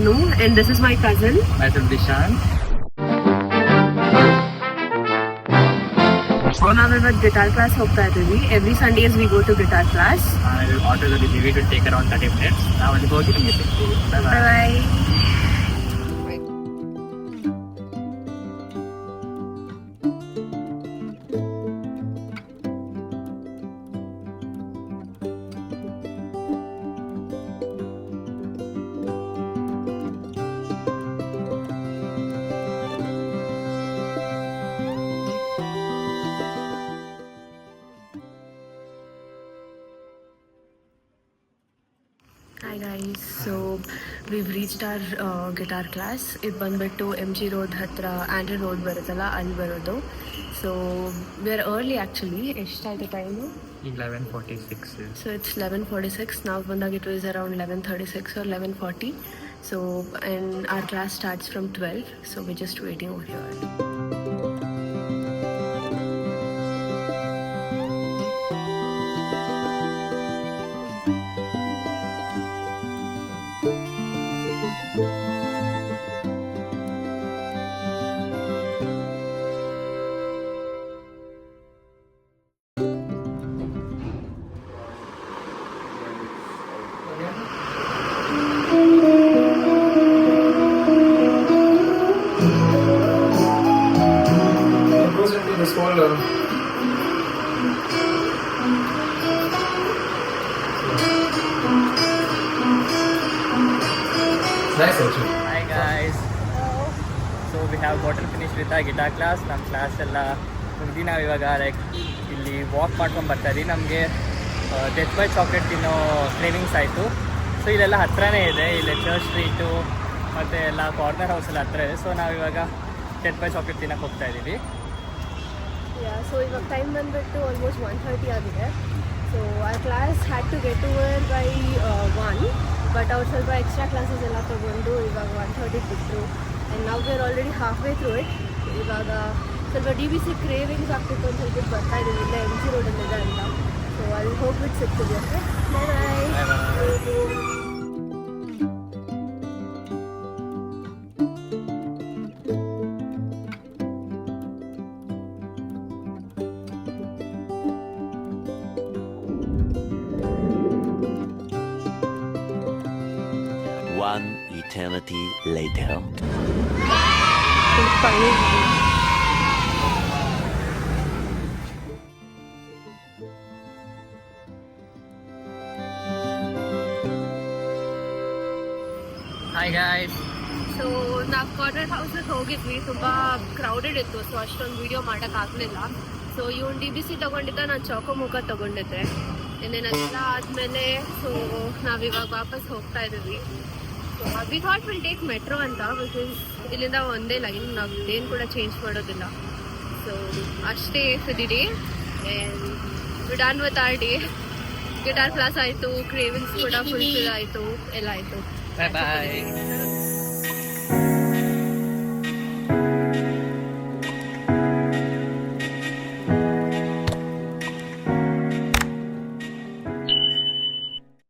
and this is my cousin. myself Dishan. ನಾವಿವಾಗ guitar class ಹೋಗ್ತಾ ಇದ್ದೀವಿ every Sundays we go to guitar class I will ಆಟೋದಲ್ಲಿ we will take around thirty minutes ನಾವು ಅಲ್ಲಿಗೆ ಹೋಗಿ ನಿಮಗೆ ಸಿಗ್ತೀವಿ Bye hi guys so we've reached our guitar class ಇದು ಬಂದುಬಿಟ್ಟು ಎಂ ಜಿ ರೋಡ್ ಹತ್ತಿರ ಆ್ಯಂಡ್ರಿ ರೋಡ್ ಬರುತ್ತಲ್ಲ ಅಲ್ಲಿ ಬರೋದು so we are early actually ಎಷ್ಟಾಯಿತು time eleven forty six so it's eleven forty six ನಾವು ಬಂದಾಗ it was around eleven thirty six or eleven forty so and our class starts from twelve so we just waiting over here nice actually. Hi guys so we have water finish with ಆ guitar class ನಮ್ಮ class ಎಲ್ಲ ಮುಗ್ದು ನಾವು ಇವಾಗ like ಇಲ್ಲಿ walk ಮಾಡ್ಕೊಂಡು ಬರ್ತಾ ಇದ್ದೀವಿ. ನಮಗೆ ಡೆತ್ ಬೈ ಚಾಕ್ಲೇಟ್ ತಿನ್ನೋ ಕ್ರೇವಿಂಗ್ಸ್ ಆಯಿತು. ಸೊ ಇಲ್ಲೆಲ್ಲ ಹತ್ರನೇ ಇದೆ. ಇಲ್ಲಿ ಚರ್ಚ್ ಸ್ಟ್ರೀಟು ಮತ್ತು ಎಲ್ಲ ಕಾರ್ನರ್ ಎಲ್ಲ ಹತ್ರ ಇದೆ. ಸೊ ನಾವು ಇವಾಗ ಡೆತ್ ಬೈ ಚಾಕ್ಲೇಟ್ ತಿನ್ನಕ್ಕೆ ಹೋಗ್ತಾ ಇದ್ದೀವಿ. ಸೊ ಇವಾಗ ಟೈಮ್ ಬಂದುಬಿಟ್ಟು ಆಲ್ಮೋಸ್ಟ್ ಒನ್ ಥರ್ಟಿ ಆಗಿದೆ. ಸೊ ಆ class had to get over by one but ಅವ್ರು ಸ್ವಲ್ಪ ಎಕ್ಸ್ಟ್ರಾ ಕ್ಲಾಸಸ್ ಎಲ್ಲ ತೊಗೊಂಡು ಇವಾಗ ಒನ್ ಥರ್ಟಿ ಬಿಟ್ಟರು ಆ್ಯಂಡ್ ನಾವು were already half way through it ಇವಾಗ ಸ್ವಲ್ಪ ಡಿ ಬಿ ಸಿ ಕ್ರೇವಿಂಗ್ಸ್ ಆಗ್ತಿತ್ತು ಅಂತ ಹೇಳ್ಬಿಟ್ಟು ಬರ್ತಾ ಇದ್ದೀವಿ. ಇಲ್ಲ ಎಂ ಜಿ ರೋಡಲ್ಲಿದೆ ಅಂತ. ಸೊ ಅಲ್ಲಿ ಹೋಗ್ಬಿಟ್ಟು ಸಿಗ್ತೀವಿ okay One eternity later. Hi guys. So ನಾವು ಕಾರ್ನರ್ ಹೌಸಸ್ ಹೋಗಿದ್ವಿ ತುಂಬಾ ಕ್ರೌಡೆಡ್ ಇತ್ತು ಸೊ ಅಷ್ಟೊಂದು ವಿಡಿಯೋ ಮಾಡಕ್ ಆಗ್ಲಿಲ್ಲ ಸೊ ಇವನ್ ಡಿ ಬಿ ಸಿ ತಗೊಂಡಿದ್ದ ನಾನು ಚೌಕೋ ಮುಖ ತೊಗೊಂಡಿದ್ದೆ ಇನ್ನೇನೆಲ್ಲ ಆದಮೇಲೆ ಸೊ ನಾವಿವಾಗ ವಾಪಸ್ ಹೋಗ್ತಾ ಇದ್ದೀವಿ we thought we'll take metro ಅಂತ ಬಿಕಾಸ್ ಇಲ್ಲಿಂದ ಒಂದೇ ಲೈನ್ ನಾವು ಏನು ಕೂಡ ಚೇಂಜ್ ಮಾಡೋದಿಲ್ಲ. ಸೊ ಅಷ್ಟೇ for day and done with our day guitar class ಆಯಿತು ಕ್ರೇವಿಂಗ್ಸ್ ಕೂಡ ಫುಲ್ಫಿಲ್ ಆಯಿತು, ಎಲ್ಲ ಆಯಿತು.